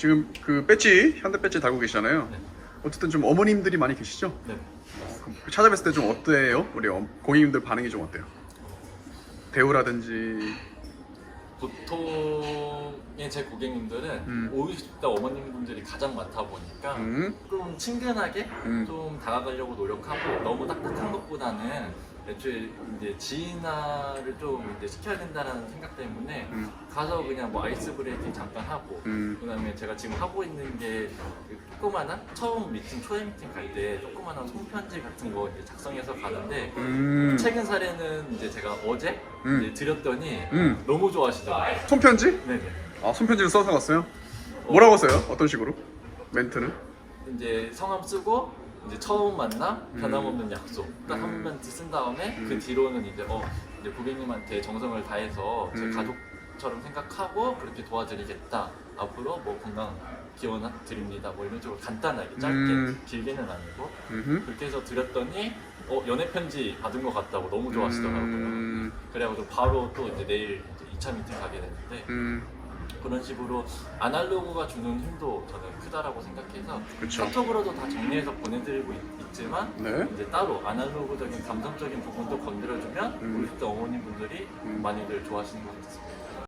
지금 그 배지 현대 배지 달고 계시잖아요. 네. 어쨌든 좀 어머님들이 많이 계시죠? 네. 그럼 찾아뵀을 때 좀 어때요? 우리 어- 고객님들 반응이 좀 어때요? 대우라든지 보통의 제 고객님들은 음. 50대 어머님분들이 가장 많다 보니까 음, 좀 친근하게 음. 좀 다가가려고 노력하고 너무 딱딱한 것보다는 애초에 이제 지인화를 좀 이제 시켜야 된다는 생각 때문에 음. 가서 그냥 뭐 아이스 브레이킹 잠깐 하고 음, 그다음에 제가 지금 하고 있는 게그 조그마한 처음 미팅 초대 미팅 갈 때 조그마한 손편지 같은 거 이제 작성해서 가는데 음, 최근 사례는 이제 제가 어제 음. 이제 드렸더니 음. 너무 좋아하시더라고요. 손편지? 네네. 아 손편지를 써서 갔어요? 뭐라고 써요? 어떤 식으로? 멘트는? 이제 성함 쓰고 이제 처음 만나 음. 변함없는 약속 딱 한 음. 멘 트쓴 다음에 음. 그 뒤로는 이제 어 이제 고객님한테 정성을 다해서 제 음. 가족처럼 생각하고 그렇게 도와드리겠다 앞으로 뭐 건강 기원 드립니다 뭐 이런 식으로 간단하게 짧게 음. 길게는 아니고 음흠. 그렇게 해서 드렸더니 어 연애 편지 받은 것 같다고 너무 좋아하시더라고요 음, 그래가지고 바로 또 이제 내일 이제 2차 미팅 가게 됐는데 음, 그런 식으로 아날로그가 주는 힘도 저는 크다라고 생각해서 그쵸. 카톡으로도 다 정리해서 보내드리고 있, 지만 네. 이제 따로 아날로그적인 감성적인 부분도 건드려주면 음. 우리 그때 어머님 분들이 음. 많이들 좋아하시는 것 같습니다.